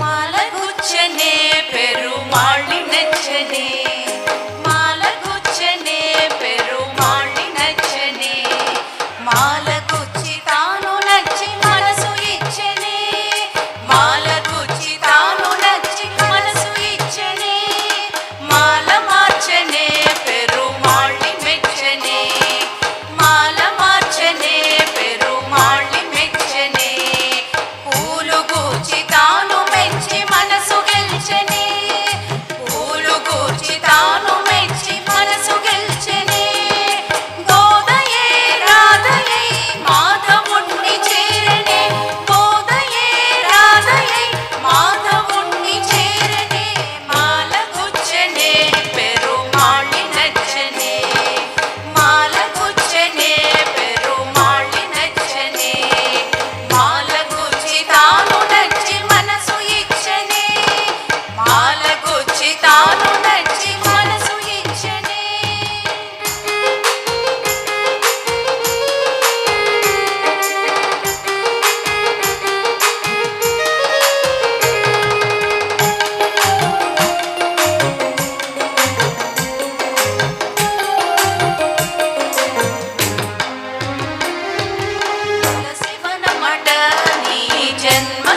మాల మాలగుచ్చనే పెరుమాళి నచ్చనే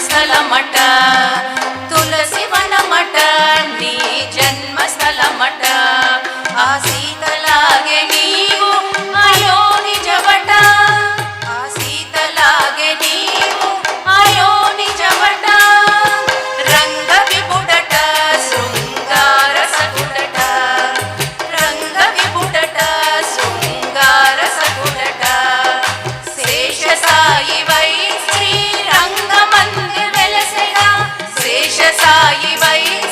స్థలమట తులసి వనమట నీ bye.